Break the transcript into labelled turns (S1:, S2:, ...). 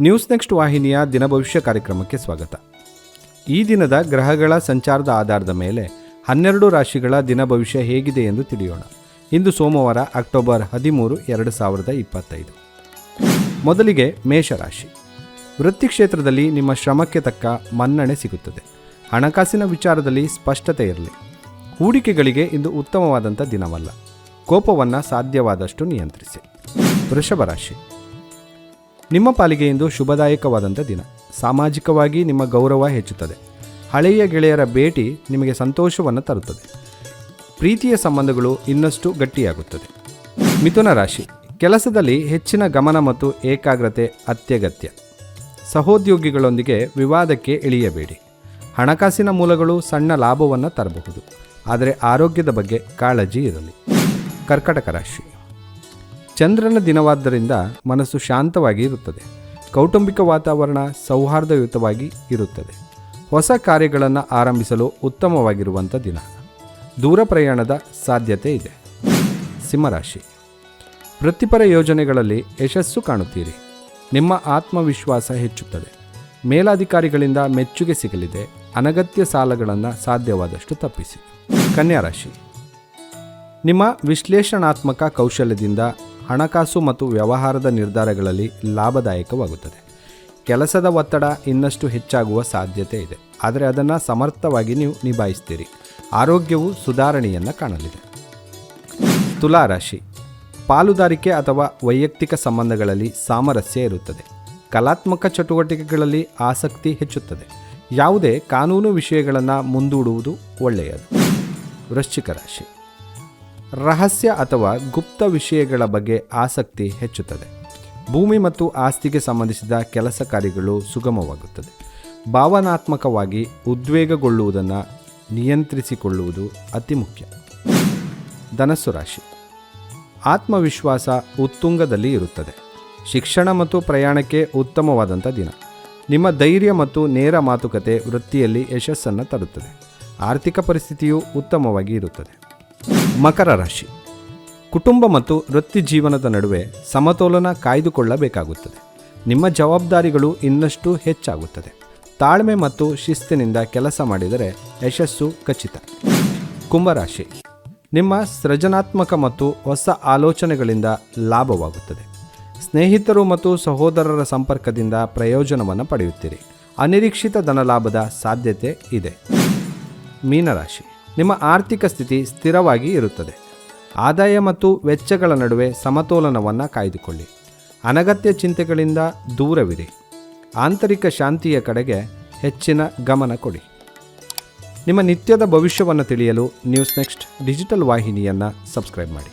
S1: News next ವಾಹಿನಿಯ ದಿನಭವಿಷ್ಯ ಕಾರ್ಯಕ್ರಮಕ್ಕೆ ಸ್ವಾಗತ. ಈ ದಿನದ ಗ್ರಹಗಳ ಸಂಚಾರದ ಆಧಾರದ ಮೇಲೆ ಹನ್ನೆರಡು ರಾಶಿಗಳ ದಿನ ಭವಿಷ್ಯ ಹೇಗಿದೆ ಎಂದು ತಿಳಿಯೋಣ. ಇಂದು ಸೋಮವಾರ, ಅಕ್ಟೋಬರ್ ಹದಿಮೂರು, ಎರಡು ಸಾವಿರದ ಇಪ್ಪತ್ತೈದು. ಮೊದಲಿಗೆ ಮೇಷರಾಶಿ ವೃತ್ತಿ ಕ್ಷೇತ್ರದಲ್ಲಿ ನಿಮ್ಮ ಶ್ರಮಕ್ಕೆ ತಕ್ಕ ಮನ್ನಣೆ ಸಿಗುತ್ತದೆ. ಹಣಕಾಸಿನ ವಿಚಾರದಲ್ಲಿ ಸ್ಪಷ್ಟತೆ ಇರಲಿ. ಹೂಡಿಕೆಗಳಿಗೆ ಇಂದು ಉತ್ತಮವಾದಂಥ ದಿನವಲ್ಲ. ಕೋಪವನ್ನು ಸಾಧ್ಯವಾದಷ್ಟು ನಿಯಂತ್ರಿಸಿ. ವೃಷಭ ರಾಶಿ. ನಿಮ್ಮ ಪಾಲಿಗೆ ಇಂದು ಶುಭದಾಯಕವಾದಂಥ ದಿನ. ಸಾಮಾಜಿಕವಾಗಿ ನಿಮ್ಮ ಗೌರವ ಹೆಚ್ಚುತ್ತದೆ. ಹಳೆಯ ಗೆಳೆಯರ ಭೇಟಿ ನಿಮಗೆ ಸಂತೋಷವನ್ನು ತರುತ್ತದೆ. ಪ್ರೀತಿಯ ಸಂಬಂಧಗಳು ಇನ್ನಷ್ಟು ಗಟ್ಟಿಯಾಗುತ್ತದೆ. ಮಿಥುನ ರಾಶಿ. ಕೆಲಸದಲ್ಲಿ ಹೆಚ್ಚಿನ ಗಮನ ಮತ್ತು ಏಕಾಗ್ರತೆ ಅತ್ಯಗತ್ಯ. ಸಹೋದ್ಯೋಗಿಗಳೊಂದಿಗೆ ವಿವಾದಕ್ಕೆ ಇಳಿಯಬೇಡಿ. ಹಣಕಾಸಿನ ಮೂಲಗಳು ಸಣ್ಣ ಲಾಭವನ್ನು ತರಬಹುದು. ಆದರೆ ಆರೋಗ್ಯದ ಬಗ್ಗೆ ಕಾಳಜಿ ಇರಲಿ. ಕರ್ಕಟಕ ರಾಶಿ. ಚಂದ್ರನ ದಿನವಾದ್ದರಿಂದ ಮನಸ್ಸು ಶಾಂತವಾಗಿ ಇರುತ್ತದೆ. ಕೌಟುಂಬಿಕ ವಾತಾವರಣ ಸೌಹಾರ್ದಯುತವಾಗಿ ಇರುತ್ತದೆ. ಹೊಸ ಕಾರ್ಯಗಳನ್ನು ಆರಂಭಿಸಲು ಉತ್ತಮವಾಗಿರುವಂಥ ದಿನ. ದೂರ ಪ್ರಯಾಣದ ಸಾಧ್ಯತೆ ಇದೆ. ಸಿಂಹರಾಶಿ. ವೃತ್ತಿಪರ ಯೋಜನೆಗಳಲ್ಲಿ ಯಶಸ್ಸು ಕಾಣುತ್ತೀರಿ. ನಿಮ್ಮ ಆತ್ಮವಿಶ್ವಾಸ ಹೆಚ್ಚುತ್ತದೆ. ಮೇಲಾಧಿಕಾರಿಗಳಿಂದ ಮೆಚ್ಚುಗೆ ಸಿಗಲಿದೆ. ಅನಗತ್ಯ ಸಾಲಗಳನ್ನು ಸಾಧ್ಯವಾದಷ್ಟು ತಪ್ಪಿಸಿ. ಕನ್ಯಾ ರಾಶಿ ನಿಮ್ಮ ವಿಶ್ಲೇಷಣಾತ್ಮಕ ಕೌಶಲ್ಯದಿಂದ ಹಣಕಾಸು ಮತ್ತು ವ್ಯವಹಾರದ ನಿರ್ಧಾರಗಳಲ್ಲಿ ಲಾಭದಾಯಕವಾಗುತ್ತದೆ. ಕೆಲಸದ ಒತ್ತಡ ಇನ್ನಷ್ಟು ಹೆಚ್ಚಾಗುವ ಸಾಧ್ಯತೆ ಇದೆ. ಆದರೆ ಅದನ್ನು ಸಮರ್ಥವಾಗಿ ನೀವು ನಿಭಾಯಿಸ್ತೀರಿ. ಆರೋಗ್ಯವು ಸುಧಾರಣೆಯನ್ನು ಕಾಣಲಿದೆ. ತುಲಾ ರಾಶಿ. ಪಾಲುದಾರಿಕೆ ಅಥವಾ ವೈಯಕ್ತಿಕ ಸಂಬಂಧಗಳಲ್ಲಿ ಸಾಮರಸ್ಯ ಇರುತ್ತದೆ. ಕಲಾತ್ಮಕ ಚಟುವಟಿಕೆಗಳಲ್ಲಿ ಆಸಕ್ತಿ ಹೆಚ್ಚುತ್ತದೆ. ಯಾವುದೇ ಕಾನೂನು ವಿಷಯಗಳನ್ನು ಮುಂದೂಡುವುದು ಒಳ್ಳೆಯದು. ವೃಶ್ಚಿಕ ರಾಶಿ. ರಹಸ್ಯ ಅಥವಾ ಗುಪ್ತ ವಿಷಯಗಳ ಬಗ್ಗೆ ಆಸಕ್ತಿ ಹೆಚ್ಚುತ್ತದೆ. ಭೂಮಿ ಮತ್ತು ಆಸ್ತಿಗೆ ಸಂಬಂಧಿಸಿದ ಕೆಲಸ ಕಾರ್ಯಗಳು ಸುಗಮವಾಗುತ್ತದೆ. ಭಾವನಾತ್ಮಕವಾಗಿ ಉದ್ವೇಗಗೊಳ್ಳುವುದನ್ನು ನಿಯಂತ್ರಿಸಿಕೊಳ್ಳುವುದು ಅತಿ ಮುಖ್ಯ. ಧನಸ್ಸು ರಾಶಿ. ಆತ್ಮವಿಶ್ವಾಸ ಉತ್ತುಂಗದಲ್ಲಿ ಇರುತ್ತದೆ. ಶಿಕ್ಷಣ ಮತ್ತು ಪ್ರಯಾಣಕ್ಕೆ ಉತ್ತಮವಾದಂಥ ದಿನ. ನಿಮ್ಮ ಧೈರ್ಯ ಮತ್ತು ನೇರ ಮಾತುಕತೆ ವೃತ್ತಿಯಲ್ಲಿ ಯಶಸ್ಸನ್ನು ತರುತ್ತದೆ. ಆರ್ಥಿಕ ಪರಿಸ್ಥಿತಿಯು ಉತ್ತಮವಾಗಿ ಇರುತ್ತದೆ. ಮಕರ ರಾಶಿ. ಕುಟುಂಬ ಮತ್ತು ವೃತ್ತಿ ಜೀವನದ ನಡುವೆ ಸಮತೋಲನ ಕಾಯ್ದುಕೊಳ್ಳಬೇಕಾಗುತ್ತದೆ. ನಿಮ್ಮ ಜವಾಬ್ದಾರಿಗಳು ಇನ್ನಷ್ಟು ಹೆಚ್ಚಾಗುತ್ತದೆ. ತಾಳ್ಮೆ ಮತ್ತು ಶಿಸ್ತಿನಿಂದ ಕೆಲಸ ಮಾಡಿದರೆ ಯಶಸ್ಸು ಖಚಿತ. ಕುಂಭರಾಶಿ. ನಿಮ್ಮ ಸೃಜನಾತ್ಮಕ ಮತ್ತು ಹೊಸ ಆಲೋಚನೆಗಳಿಂದ ಲಾಭವಾಗುತ್ತದೆ. ಸ್ನೇಹಿತರು ಮತ್ತು ಸಹೋದರರ ಸಂಪರ್ಕದಿಂದ ಪ್ರಯೋಜನವನ್ನು ಪಡೆಯುತ್ತೀರಿ. ಅನಿರೀಕ್ಷಿತ ಧನಲಾಭದ ಸಾಧ್ಯತೆ ಇದೆ. ಮೀನರಾಶಿ. ನಿಮ್ಮ ಆರ್ಥಿಕ ಸ್ಥಿತಿ ಸ್ಥಿರವಾಗಿ ಇರುತ್ತದೆ. ಆದಾಯ ಮತ್ತು ವೆಚ್ಚಗಳ ನಡುವೆ ಸಮತೋಲನವನ್ನು ಕಾಯ್ದುಕೊಳ್ಳಿ. ಅನಗತ್ಯ ಚಿಂತೆಗಳಿಂದ ದೂರವಿರಿ. ಆಂತರಿಕ ಶಾಂತಿಯ ಕಡೆಗೆ ಹೆಚ್ಚಿನ ಗಮನ ಕೊಡಿ. ನಿಮ್ಮ ನಿತ್ಯದ ಭವಿಷ್ಯವನ್ನು ತಿಳಿಯಲು ನ್ಯೂಸ್ ನೆಕ್ಸ್ಟ್ ಡಿಜಿಟಲ್ ವಾಹಿನಿಯನ್ನು ಸಬ್ಸ್ಕ್ರೈಬ್ ಮಾಡಿ.